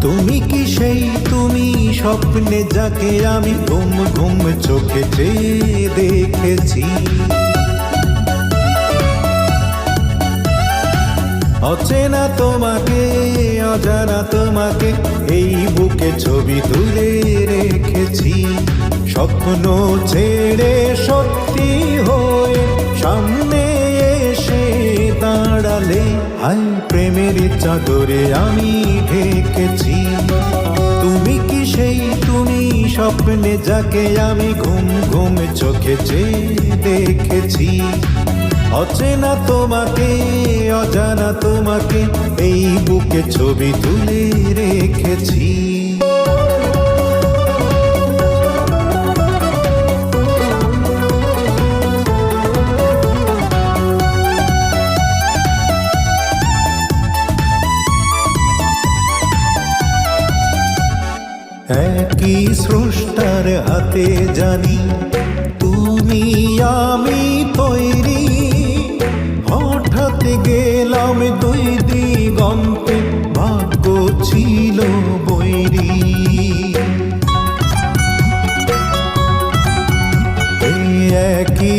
তুমি কি সেই? তুমি স্বপ্নে যাকে আমি ঘুম ঘুম চোখে চেয়ে দেখেছি। অচেনা তোমাকে, অজানা তোমাকে এই বুকে ছবি তুলে রেখেছি। স্বপ্ন ছেড়ে সত্যি হয়ে দাঁড়ালে হাই প্রেমের চাদরে আমি ঢেকেছি। তুমি কি সেই, তুমি স্বপ্নে যাকে আমি ঘুম ঘুম চোখে চেয়ে দেখেছি। অচেনা তোমাকে, অজানা তোমাকে এই বুকে ছবি তুলে রেখেছি। একই স্রষ্টার হাতে জানি, তুমি আমি তৈরি। হঠাৎ গেলাম দুই দিগন্তে, ভাগ্য ছিল বৈরি। একই